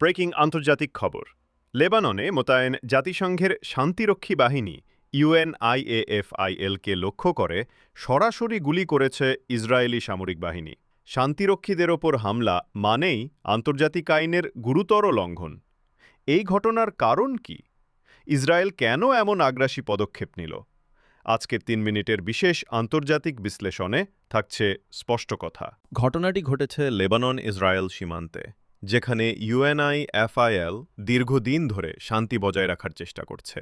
Breaking আন্তর্জাতিক খবর। লেবাননে মোতায়েন জাতিসংঘের শান্তিরক্ষী বাহিনী, ইউএনআইএএফআইএলকে লক্ষ্য করে সরাসরি গুলি করেছে ইসরায়েলি সামরিক বাহিনী। শান্তিরক্ষীদের ওপর হামলা মানেই আন্তর্জাতিক আইনের গুরুতর লঙ্ঘন। এই ঘটনার কারণ কি? ইসরায়েল কেন এমন আগ্রাসী পদক্ষেপ নিল? আজকের তিন মিনিটের বিশেষ আন্তর্জাতিক বিশ্লেষণে থাকছে স্পষ্ট কথা। ঘটনাটি ঘটেছে লেবানন ইসরায়েল সীমান্তে। যেখানে ইউএনআই এফআইএল দীর্ঘদিন ধরে শান্তি বজায় রাখার চেষ্টা করছে।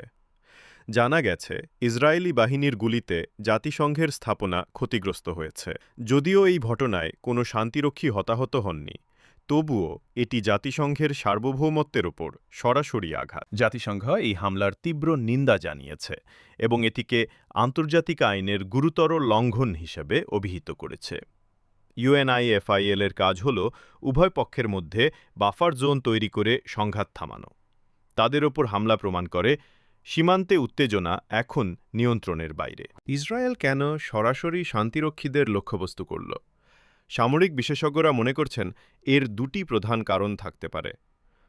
জানা গেছে, ইসরায়েলি বাহিনীর গুলিতে জাতিসংঘের স্থাপনা ক্ষতিগ্রস্ত হয়েছে। যদিও এই ঘটনায় কোনো শান্তিরক্ষী হতাহত হননি, তবুও এটি জাতিসংঘের সার্বভৌমত্বের ওপর সরাসরি আঘাত। জাতিসংঘ এই হামলার তীব্র নিন্দা জানিয়েছে এবং এটিকে আন্তর্জাতিক আইনের গুরুতর লঙ্ঘন হিসেবে অভিহিত করেছে। ইউএনআইএফআইএল এর কাজ হল উভয় পক্ষের মধ্যে বাফার জোন তৈরি করে সংঘাত থামানো। তাদের ওপর হামলা প্রমাণ করে, সীমান্তে উত্তেজনা এখন নিয়ন্ত্রণের বাইরে। ইসরায়েল কেন সরাসরি শান্তিরক্ষীদের লক্ষ্যবস্তু করল? সামরিক বিশেষজ্ঞরা মনে করছেন, এর দুটি প্রধান কারণ থাকতে পারে।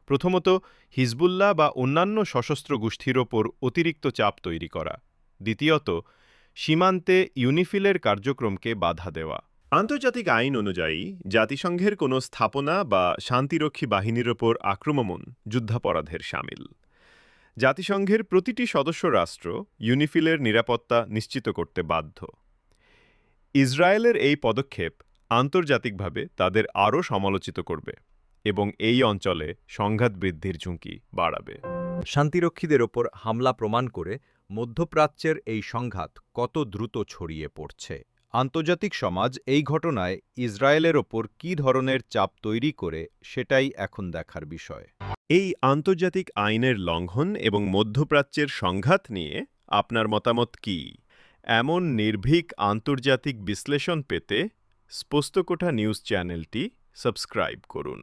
প্রথমত, হিজবুল্লাহ বা অন্যান্য সশস্ত্র গোষ্ঠীর ওপর অতিরিক্ত চাপ তৈরি করা। দ্বিতীয়ত, সীমান্তে ইউনিফিলের কার্যক্রমকে বাধা দেওয়া। আন্তর্জাতিক আইন অনুযায়ী, জাতিসংঘের কোনো স্থাপনা বা শান্তিরক্ষী বাহিনীর ওপর আক্রমণ যুদ্ধাপরাধের সামিল। জাতিসংঘের প্রতিটি সদস্য রাষ্ট্র ইউনিফিলের নিরাপত্তা নিশ্চিত করতে বাধ্য। ইসরায়েলের এই পদক্ষেপ আন্তর্জাতিকভাবে তাদের আরও সমালোচিত করবে এবং এই অঞ্চলে সংঘাত বৃদ্ধির ঝুঁকি বাড়াবে। শান্তিরক্ষীদের ওপর হামলা প্রমাণ করে মধ্যপ্রাচ্যের এই সংঘাত কত দ্রুত ছড়িয়ে পড়ছে। আন্তর্জাতিক সমাজ এই ঘটনায় ইসরায়েলের ওপর কী ধরনের চাপ তৈরি করে সেটাই এখন দেখার বিষয়। এই আন্তর্জাতিক আইনের লঙ্ঘন এবং মধ্যপ্রাচ্যের সংঘাত নিয়ে আপনার মতামত কি? এমন নির্ভীক আন্তর্জাতিক বিশ্লেষণ পেতে স্পষ্টকোঠা নিউজ চ্যানেলটি সাবস্ক্রাইব করুন।